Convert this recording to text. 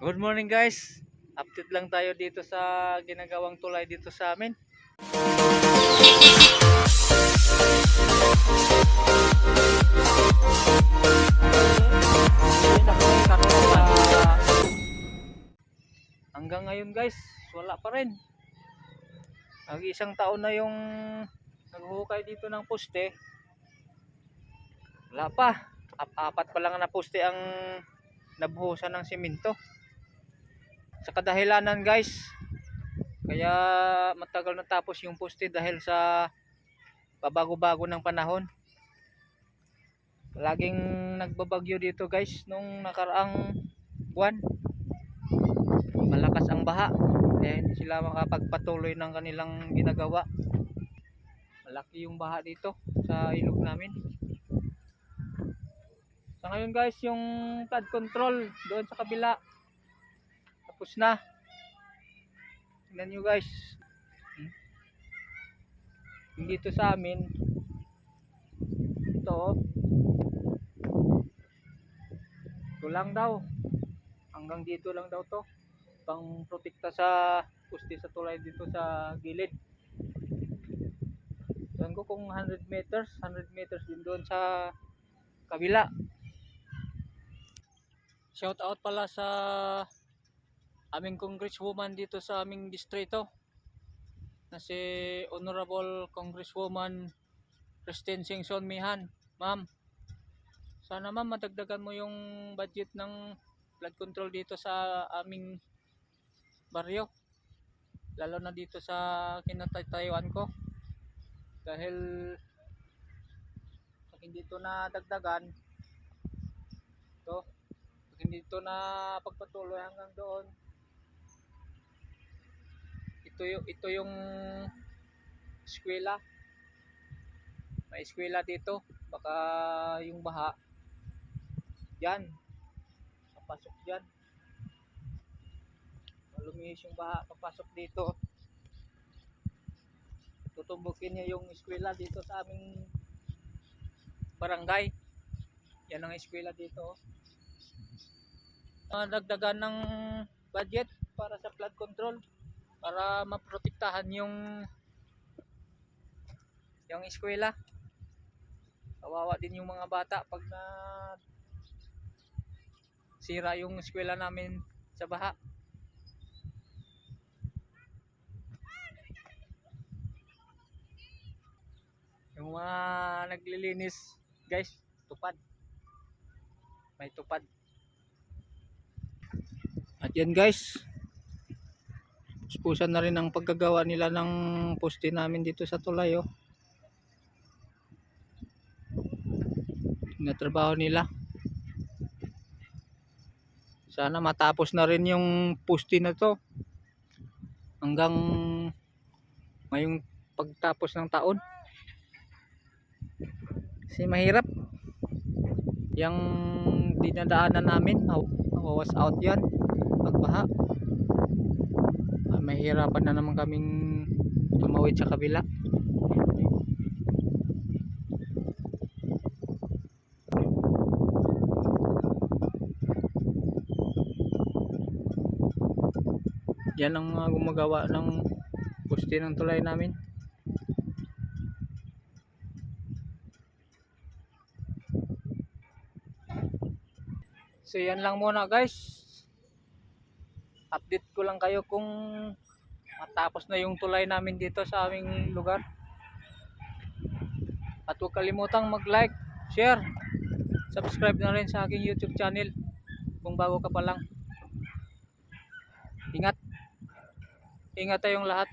Good morning guys. Update lang tayo dito sa ginagawang tulay dito sa amin. Hanggang ngayon guys, wala pa rin. Ang isang taon na yung naghuhukay dito ng poste. Wala pa. Ap- apat pa lang na poste ang nabuhusan ng simento. Sa kadahilanan guys, kaya matagal na tapos yung poste dahil sa pabago-bago ng panahon. Laging nagbabagyo dito guys nung nakaraang buwan. Malakas ang baha. Kaya hindi sila makapagpatuloy ng kanilang ginagawa. Malaki yung baha dito sa ilog namin. Sa ngayon guys, yung flood control doon sa kabila. Tapos na. Tingnan nyo guys. Hmm? Dito sa amin. Ito. Ito lang daw. Hanggang dito lang daw to. Pang protekta sa puste sa tulay dito sa gilid. Doon ko kung 100 meters, 100 meters din doon sa kabila. Shout out pala sa aming congresswoman dito sa aming distrito na si Honorable Congresswoman Christine Singson Mihan. Ma'am, sana ma'am madagdagan mo yung budget ng flood control dito sa aming baryo. Lalo na dito sa kinatayuan ko. Dahil pag hindi ito na dagdagan, ito, pag hindi ito na pagpatuloy hanggang doon, ito yung, ito yung eskwela. May eskwela dito. Baka yung baha. Yan. Papasok dyan. Lumihis yung baha. Papasok dito. Tutumbukin niya yung eskwela dito sa aming barangay. Yan ang eskwela dito. Uh, dagdagan ng budget para sa flood control para maprotektahan yung yung eskwela. Kawawa din yung mga bata pag na sira yung eskwela namin sa baha. Yung mga naglilinis, guys, tupad. May tupad. At yan guys, Puspusan na rin ang pagkagawa nila ng poste namin dito sa tulay oh. Natrabaho nila. Sana matapos na rin yung poste na to. Hanggang ngayong pagtapos ng taon. Kasi mahirap. Yung dinadaanan namin, mawawas out yan. Pagbaha Ah, mahirapan na naman kaming tumawid sa kabila. Yan ang mga gumagawa ng poste ng tulay namin. So yan lang muna guys update ko lang kayo kung matapos na yung tulay namin dito sa aming lugar. At huwag kalimutang mag-like, share, subscribe na rin sa aking YouTube channel kung bago ka pa lang. Ingat. Ingat tayong lahat.